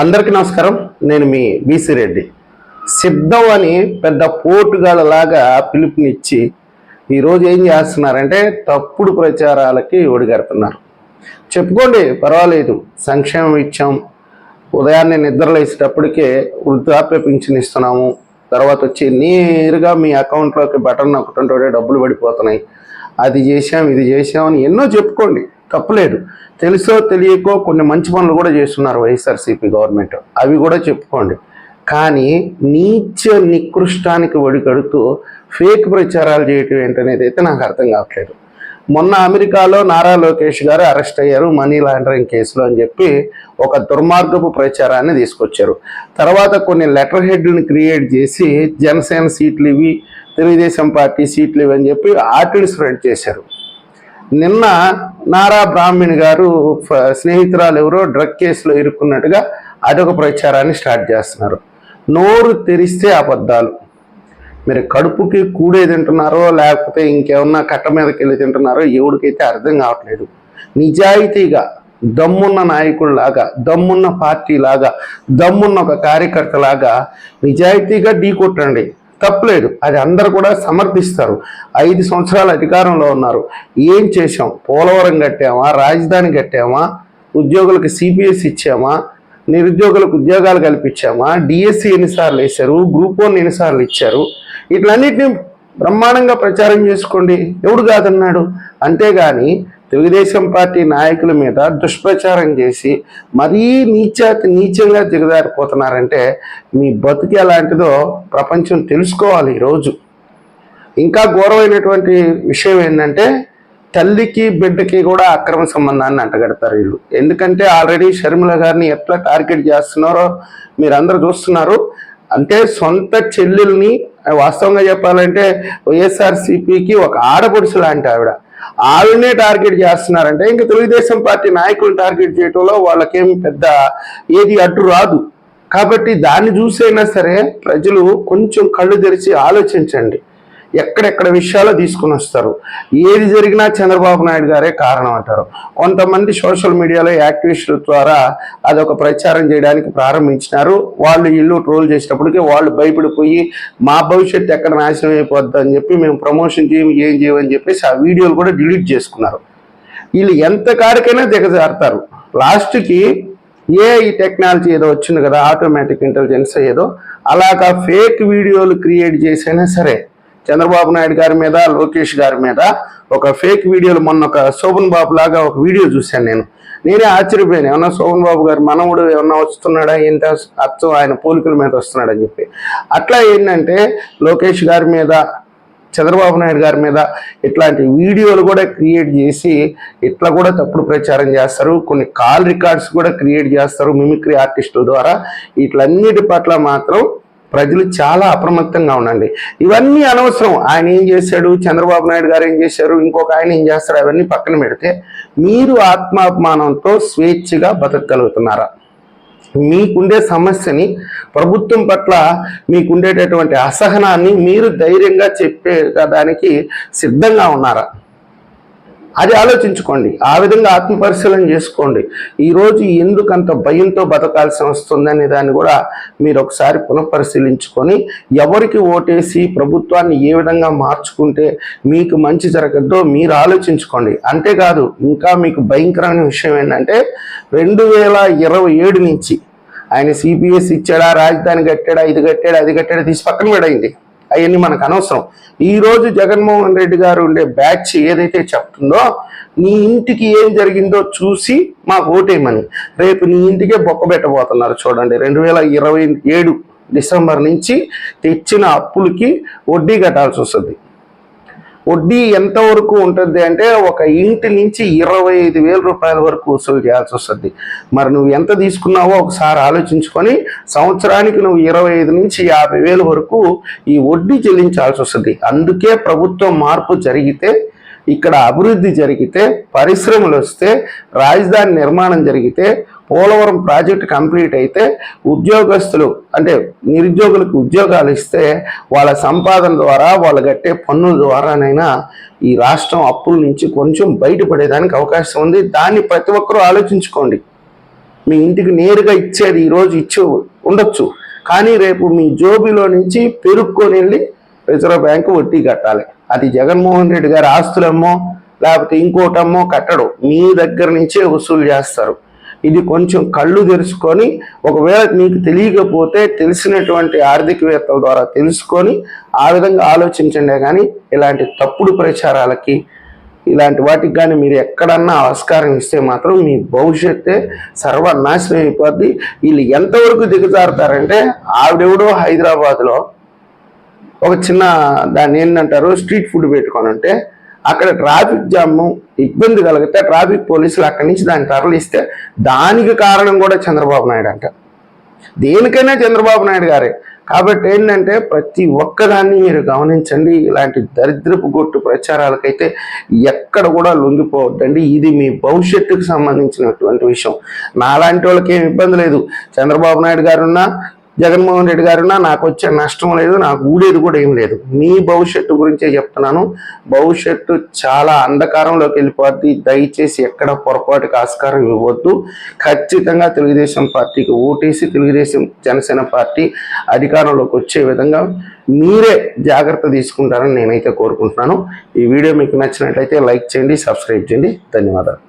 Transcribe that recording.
అందరికీ నమస్కారం. నేను మీ బీసీ రెడ్డి. సిద్ధం అని పెద్ద పోటుగాళ్ళలాగా పిలుపునిచ్చి ఈరోజు ఏం చేస్తున్నారంటే తప్పుడు ప్రచారాలకి ఒడిగడుతున్నారు. చెప్పుకోండి పర్వాలేదు. సంక్షేమం ఇచ్చాం. ఉదయాన్నే నిద్రలేసేటప్పటికే వృద్ధాప్య పింఛన్ ఇస్తున్నాము. తర్వాత వచ్చి నేరుగా మీ అకౌంట్లోకి బటన్ నొక్కుతుంటే డబ్బులు పడిపోతున్నాయి. అది చేసాం ఇది చేసాం అని ఎన్నో చెప్పుకోండి. తప్పలేదు. తెలుసో తెలియకో కొన్ని మంచి పనులు కూడా చేస్తున్నారు వైఎస్ఆర్సీపీ గవర్నమెంట్. అవి కూడా చెప్పుకోండి. కానీ నీచ నికృష్టానికి ఒడిగడుతూ ఫేక్ ప్రచారాలు చేయటం ఏంటనేది అయితే నాకు అర్థం కావట్లేదు. మొన్న అమెరికాలో నారా లోకేష్ గారు అరెస్ట్ అయ్యారు మనీ లాండరింగ్ కేసులో అని చెప్పి ఒక దుర్మార్గపు ప్రచారాన్ని తీసుకొచ్చారు. తర్వాత కొన్ని లెటర్ హెడ్ని క్రియేట్ చేసి జనసేన సీట్లు ఇవి తెలుగుదేశం పార్టీ సీట్లు ఇవి అని చెప్పి ఆర్టిని స్ప్రెడ్ చేశారు. నిన్న నారా బ్రాహ్మణి గారు ఫ- స్నేహితురాలు ఎవరో డ్రగ్ కేసులో ఇరుక్కున్నట్టుగా అదొక ప్రచారాన్ని స్టార్ట్ చేస్తున్నారు. నోరు తెరిస్తే అబద్ధాలు. మీరు కడుపుకి కూడే తింటున్నారో లేకపోతే ఇంకేమన్నా కట్ట మీదకి వెళ్ళి తింటున్నారో ఎవడికైతే అర్థం కావట్లేదు. నిజాయితీగా దమ్మున్న నాయకుడిలాగా దమ్మున్న పార్టీ లాగా దమ్మున్న ఒక కార్యకర్తలాగా నిజాయితీగా ఢీ కొట్టండి. తప్పలేదు. అది అందరు కూడా సమర్థిస్తారు. ఐదు సంవత్సరాల అధికారంలో ఉన్నారు. ఏం చేశాం? పోలవరం కట్టామా? రాజధాని కట్టామా? ఉద్యోగులకు సిపిఎస్ ఇచ్చామా? నిరుద్యోగులకు ఉద్యోగాలు కల్పించామా? డిఎస్సి ఎన్నిసార్లు వేశారు? గ్రూప్ వన్ ఎన్నిసార్లు ఇచ్చారు? ఇట్లన్నిటిని బ్రహ్మాండంగా ప్రచారం చేసుకోండి. ఎవడు కాదన్నాడు? అంతేగాని తెలుగుదేశం పార్టీ నాయకుల మీద దుష్ప్రచారం చేసి మరీ నీచాతి నీచంగా దిగజారిపోతున్నారంటే మీ బతుకు ఎలాంటిదో ప్రపంచం తెలుసుకోవాలి ఈరోజు ఇంకా ఘోరమైనటువంటి విషయం ఏంటంటే తల్లికి బిడ్డకి కూడా అక్రమ సంబంధాన్ని అంటగడతారు వీళ్ళు. ఎందుకంటే ఆల్రెడీ షర్మిల గారిని ఎట్లా టార్గెట్ చేస్తున్నారో మీరందరూ చూస్తున్నారు. అంటే సొంత చెల్లెల్ని వాస్తవంగా చెప్పాలంటే వైఎస్ఆర్సీపీకి ఒక ఆడపడుచు లాంటి ఆవిడ. ఆవిడనే టార్గెట్ చేస్తున్నారంటే ఇంకా తెలుగుదేశం పార్టీ నాయకులను టార్గెట్ చేయటంలో వాళ్ళకేం పెద్ద ఏది అడ్డు రాదు. కాబట్టి దాన్ని చూసైనా సరే ప్రజలు కొంచెం కళ్ళు తెరిచి ఆలోచించండి. ఎక్కడెక్కడ విషయాలు తీసుకుని వస్తారు. ఏది జరిగినా చంద్రబాబు నాయుడు గారే కారణం అంటారు. కొంతమంది సోషల్ మీడియాలో యాక్టివిస్టుల ద్వారా అదొక ప్రచారం చేయడానికి ప్రారంభించినారు. వాళ్ళు ఇల్లు ట్రోల్ చేసేటప్పటికి వాళ్ళు భయపడిపోయి మా భవిష్యత్తు ఎక్కడ నాశనం అయిపోద్ది అని చెప్పి మేము ప్రమోషన్ చేయం ఏం చేయమని చెప్పేసి ఆ వీడియోలు కూడా డిలీట్ చేసుకున్నారు. వీళ్ళు ఎంత కాడికైనా దిగజారుతారు లాస్ట్కి ఏ ఈ టెక్నాలజీ ఏదో వచ్చింది కదా ఆటోమేటిక్ ఇంటెలిజెన్స్ ఏదో అలాగా ఫేక్ వీడియోలు క్రియేట్ చేసైనా సరే చంద్రబాబు నాయుడు గారి మీద లోకేష్ గారి మీద ఒక ఫేక్ వీడియోలు మొన్న ఒక శోభన్ బాబు లాగా ఒక వీడియో చూశాను నేను. నేనే ఆశ్చర్యపోయాను. ఏమన్నా శోభన్ బాబు గారు మనవుడు ఏమన్నా వస్తున్నాడా? ఏంటి అచ్చం ఆయన పోలికల మీద వస్తున్నాడని చెప్పి. అట్లా ఏంటంటే లోకేష్ గారి మీద చంద్రబాబు నాయుడు గారి మీద ఇట్లాంటి వీడియోలు కూడా క్రియేట్ చేసి ఇట్లా కూడా తప్పుడు ప్రచారం చేస్తారు. కొన్ని కాల్ రికార్డ్స్ కూడా క్రియేట్ చేస్తారు మిమిక్రీ ఆర్టిస్టుల ద్వారా. వీటిలన్నిటి పట్ల మాత్రం ప్రజలు చాలా అప్రమత్తంగా ఉండండి. ఇవన్నీ అనవసరం. ఆయన ఏం చేశాడు? చంద్రబాబు నాయుడు గారు ఏం చేశారు? ఇంకొక ఆయన ఏం చేస్తారు అవన్నీ పక్కన పెడితే మీరు ఆత్మాభిమానంతో స్వేచ్ఛగా బతకగలుగుతున్నారా? మీకుండే సమస్యని ప్రభుత్వం పట్ల మీకుండేటటువంటి అసహనాన్ని మీరు ధైర్యంగా చెప్పే దానికి సిద్ధంగా ఉన్నారా? అది ఆలోచించుకోండి. ఆ విధంగా ఆత్మపరిశీలన చేసుకోండి. ఈరోజు ఎందుకు అంత భయంతో బతకాల్సి వస్తుందనే దాన్ని కూడా మీరు ఒకసారి పునఃపరిశీలించుకొని ఎవరికి ఓటేసి ప్రభుత్వాన్ని ఏ విధంగా మార్చుకుంటే మీకు మంచి జరగద్దో మీరు ఆలోచించుకోండి. అంతేకాదు ఇంకా మీకు భయంకరమైన విషయం ఏంటంటే రెండు వేల ఇరవై ఏడు నుంచి ఆయన సిపిఎస్ ఇచ్చాడా రాజధాని కట్టాడా ఇది కట్టాడా అది కట్టాడా తీసి పక్కన పెడైంది. అవన్నీ మనకు అనవసరం. ఈరోజు జగన్మోహన్ రెడ్డి గారు ఉండే బ్యాచ్ ఏదైతే చెప్తుందో నీ ఇంటికి ఏం జరిగిందో చూసి మాకు ఓటేయమని. రేపు నీ ఇంటికే బొక్క పెట్టబోతున్నారు చూడండి. రెండు వేల ఇరవై ఏడు డిసెంబర్ నుంచి తెచ్చిన అప్పులకి వడ్డీ కట్టాల్సి వస్తుంది. వడ్డీ ఎంతవరకు ఉంటుంది అంటే ఒక ఇంటి నుంచి ఇరవై ఐదు వేల రూపాయల వరకు వసూలు చేయాల్సి వస్తుంది. మరి నువ్వు ఎంత తీసుకున్నావో ఒకసారి ఆలోచించుకొని సంవత్సరానికి నువ్వు ఇరవై ఐదు నుంచి యాభై వేల వరకు ఈ వడ్డీ చెల్లించాల్సి వస్తుంది. అందుకే ప్రభుత్వం మార్పు జరిగితే ఇక్కడ అభివృద్ధి జరిగితే పరిశ్రమలు వస్తే రాజధాని నిర్మాణం జరిగితే పోలవరం ప్రాజెక్ట్ కంప్లీట్ అయితే ఉద్యోగస్తులు అంటే నిరుద్యోగులకు ఉద్యోగాలు ఇస్తే వాళ్ళ సంపాదన ద్వారా వాళ్ళు కట్టే పన్నుల ద్వారానైనా ఈ రాష్ట్రం అప్పుల నుంచి కొంచెం బయటపడేదానికి అవకాశం ఉంది. దాన్ని ప్రతి ఒక్కరూ ఆలోచించుకోండి. మీ ఇంటికి నేరుగా ఇచ్చేది ఈరోజు ఇచ్చి ఉండొచ్చు. కానీ రేపు మీ జోబిలో నుంచి పెరుక్కొని వెళ్ళి రిజర్వ్ బ్యాంకు వడ్డీ కట్టాలి. అది జగన్మోహన్ రెడ్డి గారి ఆస్తులమ్మో లేకపోతే ఇంకోటమ్మో కట్టడు. మీ దగ్గర నుంచే వసూలు చేస్తారు. ఇది కొంచెం కళ్ళు తెరుచుకొని ఒకవేళ మీకు తెలియకపోతే తెలిసినటువంటి ఆర్థికవేత్తల ద్వారా తెలుసుకొని ఆ విధంగా ఆలోచించండి. కానీ ఇలాంటి తప్పుడు ప్రచారాలకి ఇలాంటి వాటికి కానీ మీరు ఎక్కడన్నా ఆస్కారం ఇస్తే మాత్రం మీ భవిష్యత్తే సర్వనాశనం అయిపోద్ది. వీళ్ళు ఎంతవరకు దిగజారుతారంటే ఆవిడెవడో హైదరాబాద్లో ఒక చిన్న దాన్ని ఏంటంటారు? స్ట్రీట్ ఫుడ్ పెట్టుకొని ఉంటే అక్కడ ట్రాఫిక్ జామ్ ఇబ్బంది కలిగితే ట్రాఫిక్ పోలీసులు అక్కడి నుంచి దాన్ని తరలిస్తే దానికి కారణం కూడా చంద్రబాబు నాయుడు అంట. దేనికైనా చంద్రబాబు నాయుడు గారే. కాబట్టి ఏంటంటే ప్రతి ఒక్కదాన్ని మీరు గమనించండి. ఇలాంటి దరిద్రపు గొట్టు ప్రచారాలకైతే ఎక్కడ కూడా లొంగిపోవద్దండి. ఇది మీ భవిష్యత్తుకు సంబంధించినటువంటి విషయం. నాలాంటి వాళ్ళకి ఏమి ఇబ్బంది లేదు. చంద్రబాబు నాయుడు గారున్నా జగన్మోహన్ రెడ్డి గారున్నా నాకు వచ్చే నష్టం లేదు నాకు ఊడేది కూడా ఏం లేదు. మీ భవిష్యత్తు గురించే చెప్తున్నాను. భవిష్యత్తు చాలా అంధకారంలోకి వెళ్ళిపోద్ది. దయచేసి ఎక్కడ పొరపాటుకి ఆస్కారం ఇవ్వద్దు ఖచ్చితంగా తెలుగుదేశం పార్టీకి ఓటేసి తెలుగుదేశం జనసేన పార్టీ అధికారంలోకి వచ్చే విధంగా మీరే జాగ్రత్త తీసుకుంటారని నేనైతే కోరుకుంటున్నాను. ఈ వీడియో మీకు నచ్చినట్లయితే లైక్ చేయండి సబ్స్క్రైబ్ చేయండి. ధన్యవాదాలు.